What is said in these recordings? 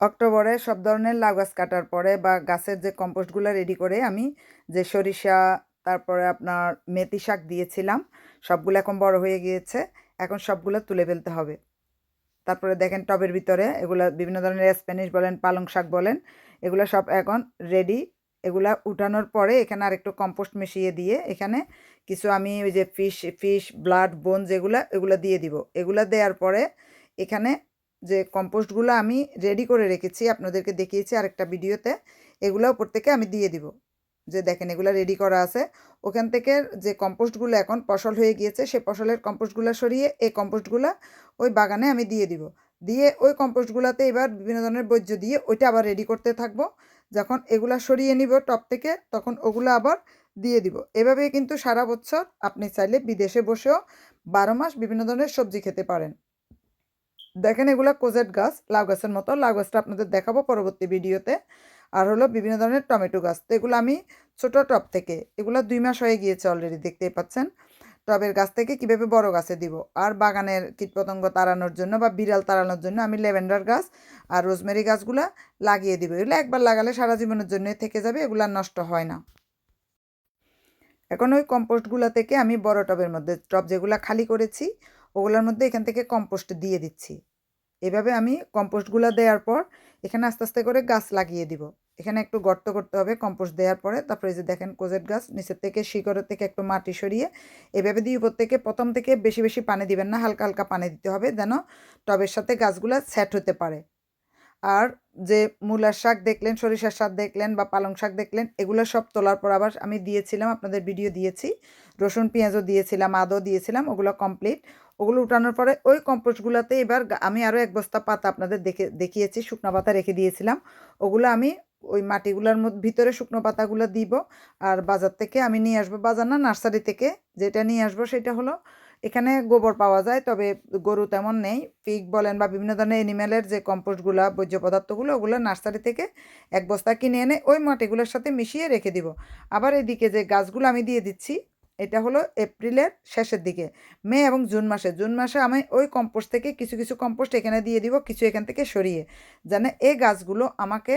অক্টোবরে সব ধরনের লাউ গাছ কাটার পরে বা গাছের যে কম্পোস্টগুলো রেডি করে আমি যে সরিষা, তারপরে আপনার মেথি শাক দিয়েছিলাম, সবগুলো এখন বড় হয়ে গিয়েছে, এখন সবগুলো তুলে ফেলতে হবে। তারপরে দেখেন টবের ভিতরে এগুলা বিভিন্ন ধরনের স্প্যানিশ বলেন, পালং শাক বলেন, এগুলো সব এখন রেডি এগুলা উঠানোর পরে এখানে আরেকটু কম্পোস্ট মিশিয়ে দিয়ে এখানে কিছু আমি ওই যে ফিশ ফিশ ব্লাড বোন যেগুলো এগুলো দিয়ে দিব। এগুলো দেওয়ার পরে এখানে যে কম্পোস্টগুলো আমি রেডি করে রেখেছি, আপনাদেরকে দেখিয়েছি আরেকটা ভিডিওতে এগুলো থেকে আমি দিয়ে দিব। যে দেখেন, এগুলো রেডি করা আছে। ওখান থেকে যে কম্পোস্টগুলো এখন ফসল হয়ে গিয়েছে সেই ফসলের কম্পোস্টগুলো সরিয়ে এই কম্পোস্টগুলো ওই বাগানে আমি দিয়ে দিব। দিয়ে ওই কম্পোস্টগুলোতে এবার বিভিন্ন ধরনের বর্জ্য দিয়ে ওইটা আবার রেডি করতে থাকব। যখন এগুলা সরিয়ে নিব টপ থেকে, তখন ওগুলো আবার দিয়ে দিব। এভাবে কিন্তু সারা বছর আপনি চাইলে বিদেশে বসেও বারো মাস বিভিন্ন ধরনের সবজি খেতে পারেন। দেখেন এগুলো কোজেট গাছ, লাউ গাছের মতো। লাউ গাছটা আপনাদের দেখাবো পরবর্তী ভিডিওতে। আর হলো বিভিন্ন ধরনের টমেটো গাছ। তো এগুলো আমি ছোটো টব থেকে, এগুলো দুই মাস হয়ে গিয়েছে অলরেডি দেখতেই পাচ্ছেন। টবের গাছ থেকে কীভাবে বড় গাছে দিব? আর বাগানের কীটপতঙ্গ তাড়ানোর জন্য বা বিড়াল তাড়ানোর জন্য আমি ল্যাভেন্ডার গাছ আর রোজমেরি গাছগুলো লাগিয়ে দিব। এগুলো একবার লাগালে সারা জীবনের জন্যই থেকে যাবে, এগুলো নষ্ট হয় না। এখন ওই কম্পোস্টগুলো থেকে আমি বড় টবের মধ্যে, টব যেগুলো খালি করেছি ওগুলোর মধ্যে এখান থেকে কম্পোস্ট দিয়ে দিচ্ছি। এভাবে আমি কম্পোস্টগুলো দেওয়ার পর এখানে আস্তে আস্তে করে গাছ লাগিয়ে দিব। এখানে একটু গর্ত করতে হবে কম্পোস্ট দেওয়ার পরে। তারপরে যে দেখেন কোজেট গাছ, নিচের থেকে শিকড়ের থেকে একটু মাটি সরিয়ে এভাবে দিয়ে উপর থেকে, প্রথম থেকে বেশি বেশি পানি দিবেন না, হালকা হালকা পানি দিতে হবে যেন টবের সাথে গাছগুলো সেট হতে পারে। আর যে মূলার শাক দেখলেন, সরিষার শাক দেখলেন বা পালং শাক দেখলেন, এগুলো সব তোলার পর আবার আমি দিয়েছিলাম, আপনাদের ভিডিও দিয়েছি। রসুন, পেঁয়াজও দিয়েছিলাম, আদও দিয়েছিলাম, ওগুলো কমপ্লিট ওগুলো উঠানোর পরে ওই কম্পোস্টগুলোতে এবার আমি আরও এক বস্তা পাতা আপনাদের দেখে, দেখিয়েছি, শুকনো পাতা রেখে দিয়েছিলাম। ওগুলো আমি ওই মাটিগুলোর মধ্যে, ভিতরে শুকনো পাতাগুলো দিব আর বাজার থেকে আমি নিয়ে আসব, বাজার না, নার্সারি থেকে যেটা নিয়ে আসব সেটা হলো এখানে গোবর পাওয়া যায়, তবে গরু তেমন নেই। পিক বলেন বা বিভিন্ন ধরনের অ্যানিম্যালের যে কম্পোস্টগুলো বর্জ্য পদার্থগুলো, ওগুলো নার্সারি থেকে এক বস্তা কিনে এনে ওই মাটিগুলোর সাথে মিশিয়ে রেখে দিব। আবার এদিকে যে গাছগুলো আমি দিয়ে দিচ্ছি এটা হলো এপ্রিলের শেষের দিকে। মে এবং জুন মাসে। জুন মাসে আমি ওই কম্পোস্ট থেকে কিছু কিছু কম্পোস্ট এখানে দিয়ে দিব, কিছু এখান থেকে সরিয়ে, যেন এই গাছগুলো আমাকে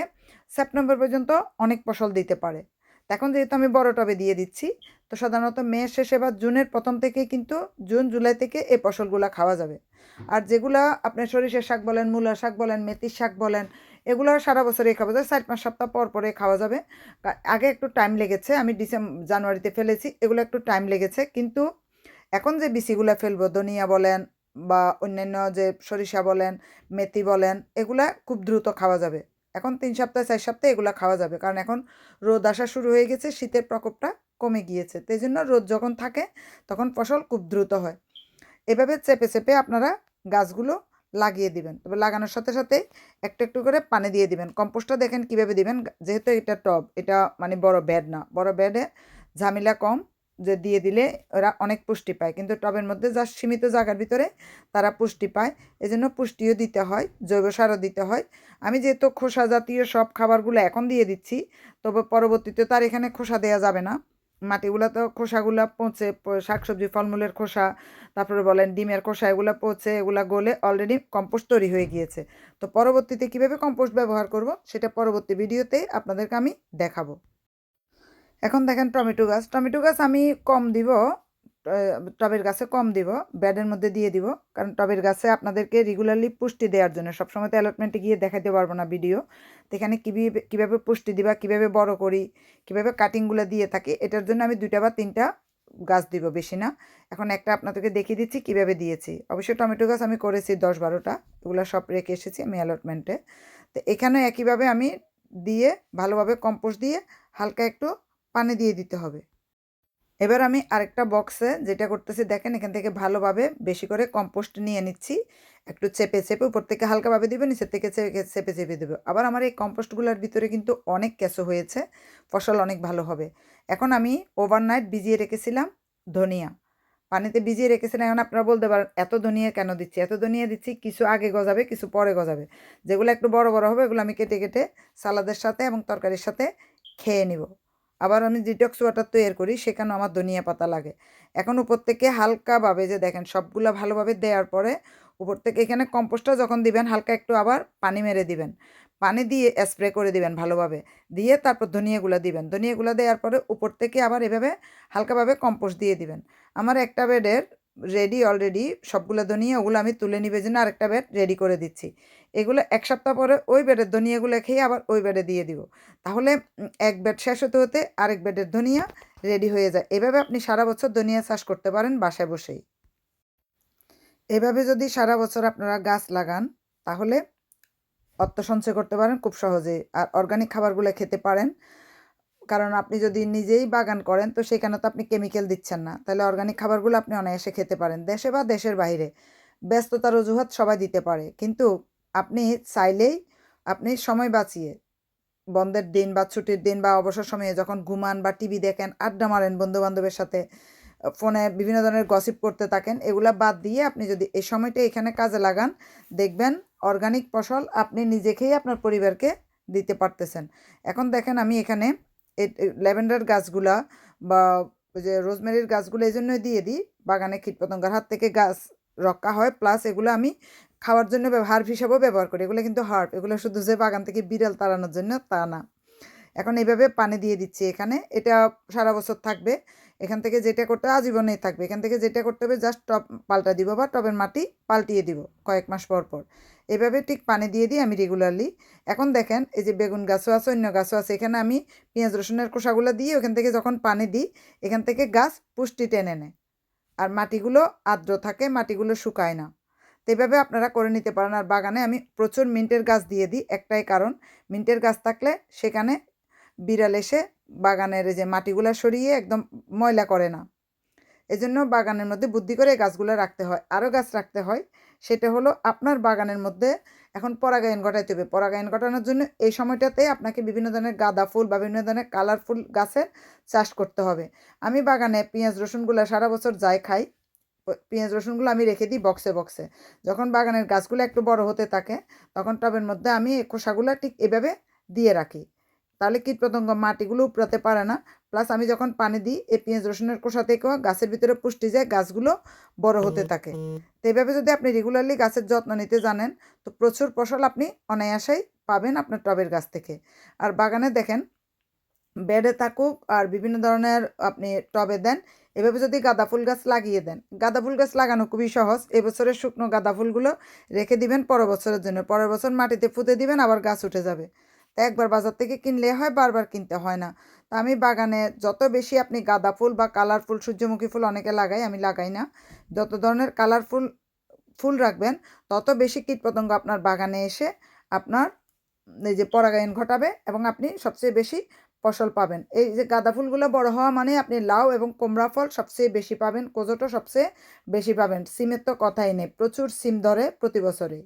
সেপ্টেম্বর পর্যন্ত অনেক ফসল দিতে পারে। এখন যেহেতু আমি বড় টবে দিয়ে দিচ্ছি, তো সাধারণত মে শেষে বা জুনের প্রথম থেকে কিন্তু জুন, জুলাই থেকে এই ফসলগুলো খাওয়া যাবে। আর যেগুলা আপনার সরিষার শাক বলেন মূলা শাক বলেন, মেথির শাক বলেন এগুলো সারা বছরই খাওয়া যায়, চার পাঁচ সপ্তাহ পর পরে খাওয়া যাবে। আগে একটু টাইম লেগেছে, আমি ডিসেম্বর জানুয়ারিতে ফেলেছি, এগুলো একটু টাইম লেগেছে, কিন্তু এখন যে বিচিগুলো ফেলব, ধনিয়া বলেন বা অন্যান্য যে সরিষা বলেন, মেথি বলেন, এগুলা খুব দ্রুত খাওয়া যাবে। এখন তিন সপ্তাহ, চার সপ্তাহে এগুলো খাওয়া যাবে, কারণ এখন রোদ আসা শুরু হয়ে গেছে, শীতের প্রকোপটা কমে গিয়েছে। তাই জন্য রোদ যখন থাকে, তখন ফসল খুব দ্রুত হয়। এভাবে চেপে চেপে আপনারা গাছগুলো লাগিয়ে দিবেন। তবে লাগানোর সাথে সাথে একটু একটু করে পানি দিয়ে দিবেন। কম্পোস্টটা দেখেন কীভাবে দিবেন? যেহেতু এটা টব, এটা মানে বড় ব্যাড না। বড় ব্যাডে ঝামেলা কম যে দিয়ে দিলে ওরা অনেক পুষ্টি পায়। কিন্তু টবের মধ্যে যা সীমিত জায়গার ভিতরে তারা পুষ্টি পায়। এজন্য পুষ্টিও দিতে হয়, জৈব সারও দিতে হয়। আমি যেহেতু খোসা জাতীয় সব খাবারগুলো এখন দিয়ে দিচ্ছি, তবে পরবর্তীতে তার এখানে খোসা দেওয়া যাবে না। মাটিগুলো তো খোসাগুলো পচে শাকসবজি, ফলমূলের খোসা, তারপরে বলেন ডিমের খোসা, এগুলো পচে, এগুলো গলে অলরেডি কম্পোস্ট তৈরি হয়ে গিয়েছে। তো পরবর্তীতে কীভাবে কম্পোস্ট ব্যবহার করব সেটা পরবর্তী ভিডিওতে আপনাদেরকে আমি দেখাবো। এখন দেখেন টমেটো গাছ টমেটো গাছ আমি কম দিব টবের গাছে কম দিব ব্যাডের মধ্যে দিয়ে দিব, কারণ টবের গাছে আপনাদেরকে রেগুলারলি পুষ্টি দেওয়ার জন্য। সবসময় তো অ্যালটমেন্টে গিয়ে দেখাতে পারব না ভিডিও তো এখানে কীভাবে কীভাবে পুষ্টি দিবা, কীভাবে বড় করি, কীভাবে কাটিংগুলো দিয়ে থাকি, এটার জন্য আমি দুইটা বা তিনটা গাছ দিব, বেশি না। এখন একটা আপনাদেরকে দেখিয়ে দিচ্ছি কীভাবে দিয়েছি। অবশ্যই টমেটো গাছ আমি করেছি দশ বারোটা, এগুলো সব রেখে এসেছি আমি অ্যালটমেন্টে তো এখানে একইভাবে আমি দিয়ে, ভালোভাবে কম্পোস্ট দিয়ে, হালকা একটু পানি দিয়ে দিতে হবে। এবার আমি আরেকটা বক্সে যেটা করতেছি, দেখেন এখান থেকে ভালোভাবে বেশি করে কম্পোস্ট নিয়ে নিচ্ছি। একটু চেপে চেপে উপর থেকে হালকাভাবে দেবে, নিচের থেকে চেপে চেপে দেবে। আবার আমার এই কম্পোস্টগুলোর ভিতরে কিন্তু অনেক ক্যাসো হয়েছে, ফসল অনেক ভালো হবে। এখন আমি ওভারনাইট ভিজিয়ে রেখেছিলাম ধনিয়া। পানিতে ভিজিয়ে রেখেছিলাম, এখন আপনারা বলতে পারেন, এত ধনিয়া কেন দিচ্ছি? এত ধনিয়া দিচ্ছি, কিছু আগে গজাবে, কিছু পরে গজাবে। যেগুলো একটু বড় বড় হবে, এগুলো আমি কেটে কেটে সালাদের সাথে এবং তরকারির সাথে খেয়ে নিব। আবার আমি ডিটক্স ওয়াটার তৈরি করি, সেখানেও আমার ধনিয়া পাতা লাগে। এখন উপর থেকে হালকাভাবে যে দেখেন, সবগুলো ভালোভাবে দেওয়ার পরে উপর থেকে এখানে কম্পোস্টটা যখন দিবেন, হালকা একটু আবার পানি মেরে দিবেন। পানি দিয়ে স্প্রে করে দিবেন ভালোভাবে। দিয়ে তারপর ধনিয়াগুলো দিবেন। ধনিয়াগুলো দেওয়ার পরে উপর থেকে আবার এভাবে হালকাভাবে কম্পোস্ট দিয়ে দিবেন। আমার একটা বেডের রেডি অলরেডি সবগুলো ধনিয়া ওগুলো আমি তুলে নিবে জন্য আরেকটা বেড রেডি করে দিচ্ছি। এগুলো এক সপ্তাহ পরে ওই বেডের ধনিয়াগুলো খেয়ে আবার ওই বেডে দিয়ে দিব। তাহলে এক বেড শেষ হতে হতে আরেক বেডের ধনিয়া রেডি হয়ে যায়। এভাবে আপনি সারা বছর ধনিয়া চাষ করতে পারেন বাসায় বসেই। এভাবে যদি সারা বছর আপনারা গাছ লাগান, তাহলে অর্থ সঞ্চয় করতে পারেন খুব সহজে আর অর্গানিক খাবারগুলো খেতে পারেন। কারণ আপনি যদি নিজেই বাগান করেন, তো সেখানে তো আপনি কেমিক্যাল দিচ্ছেন না। তাহলে অর্গানিক খাবারগুলো আপনি অনায়াসে খেতে পারেন, দেশে বা দেশের বাইরে। ব্যস্ততার অজুহাত সবাই দিতে পারে। কিন্তু আপনি চাইলেই আপনি সময় বাঁচিয়ে, বন্ধের দিন বা ছুটির দিন বা অবসর সময়ে যখন ঘুমান বা টিভি দেখেন, আড্ডা মারেন বন্ধু বান্ধবের সাথে, ফোনে বিভিন্ন ধরনের গসিপ করতে থাকেন, এগুলা বাদ দিয়ে আপনি যদি এই সময়টা এখানে কাজে লাগান, দেখবেন অর্গানিক ফসল আপনি নিজে খেয়ে আপনার পরিবারকে দিতে পারতেছেন। এখন দেখেন আমি এখানে ল্যাভেন্ডার গাছগুলা বা ওই যে রোজমেরির গাছগুলো এই জন্যই দিয়ে দিই বাগানে কীটপতঙ্গের হাত থেকে গাছ রক্ষা হয় প্লাস এগুলো আমি খাওয়ার জন্য হার্ব হিসাবেও ব্যবহার করি। এগুলো কিন্তু হার্ব, এগুলো শুধু যে বাগান থেকে বিড়াল তাড়ানোর জন্য তা না। এখন এইভাবে পানি দিয়ে দিচ্ছি এখানে, এটা সারা বছর থাকবে। এখান থেকে যেটা করতে হবে, আজীবনেই থাকবে। এখান থেকে যেটা করতে হবে জাস্ট টব পাল্টা দিব বা টবের মাটি পাল্টিয়ে দিব কয়েক মাস পর পর। এভাবে ঠিক পানি দিয়ে দিই আমি রেগুলারলি এখন দেখেন এই যে বেগুন গাছও আছে, অন্য গাছও আছে, এখানে আমি পেঁয়াজ, রসুনের খোসাগুলো দিয়ে ওখান থেকে যখন পানি দিই, এখান থেকে গাছ পুষ্টি টেনে নেয়। আর মাটিগুলো আর্দ্র থাকে, মাটিগুলো শুকায় না। এভাবে আপনারা করে নিতে পারেন। আর বাগানে আমি প্রচুর মিন্টের গাছ দিয়ে দিই, একটাই কারণ, মিন্টের গাছ থাকলে সেখানে বিড়াল এসে বাগানের যে মাটিগুলো সরিয়ে একদম ময়লা করে না। এজন্য বাগানের মধ্যে বুদ্ধি করে গাছগুলো রাখতে হয়। আরও গাছ রাখতে হয়, সেটা হলো আপনার বাগানের মধ্যে এখন পরাগায়ন ঘটাইতে হবে। পরাগায়ন ঘটানোর জন্য এই সময়টাতে আপনাকে বিভিন্ন ধরনের গাঁদা ফুল বা বিভিন্ন ধরনের কালারফুল গাছের চাষ করতে হবে। আমি বাগানে পেঁয়াজ, রসুনগুলো সারা বছর যাই খাই, পেঁয়াজ, রসুনগুলো আমি রেখে দিই বক্সে বক্সে। যখন বাগানের গাছগুলো একটু বড় হতে থাকে, তখন টবের মধ্যে আমি খোসাগুলো ঠিক এভাবে দিয়ে রাখি। তাহলে কীটপতঙ্গ মাটিগুলো উপড়াতে পারে না। প্লাস আমি যখন পানি দিই এই পেঁয়াজ রসুনের খোসা থেকেও গাছের ভিতরে পুষ্টি যায় গাছগুলো বড় হতে থাকে। তো এইভাবে যদি আপনি রেগুলারলি গাছের যত্ন নিতে জানেন তো প্রচুর ফসল আপনি অনায়াসেই পাবেন আপনার টবের গাছ থেকে। আর বাগানে দেখেন বেডে থাকুক আর বিভিন্ন ধরনের আপনি টবে দেন এভাবে যদি গাঁদা ফুল গাছ লাগিয়ে দেন। গাঁদা ফুল গাছ লাগানো খুবই সহজ। এবছরের শুকনো গাঁদা ফুলগুলো রেখে দিবেন পরের বছরের জন্য। পরের বছর মাটিতে পুঁতে দিবেন আবার গাছ উঠে যাবে। তা একবার বাজার থেকে কিনলে হয়, বারবার কিনতে হয় না। তা আমি বাগানে যত বেশি আপনি গাঁদা ফুল বা কালারফুল সূর্যমুখী ফুল অনেকে লাগাই, আমি লাগাই না। যত ধরনের কালারফুল ফুল রাখবেন, তত বেশি কীটপতঙ্গ আপনার বাগানে এসে আপনার এই যে পরাগায়ন ঘটাবে এবং আপনি সবচেয়ে বেশি ফসল পাবেন। এই যে গাঁদা ফুলগুলো বড় হওয়া মানে আপনি লাউ এবং কুমড়া ফল সবচেয়ে বেশি পাবেন, কোজোটো সবচেয়ে বেশি পাবেন। সিমের তো কথাই নেই, প্রচুর সিম ধরে প্রতি বছরে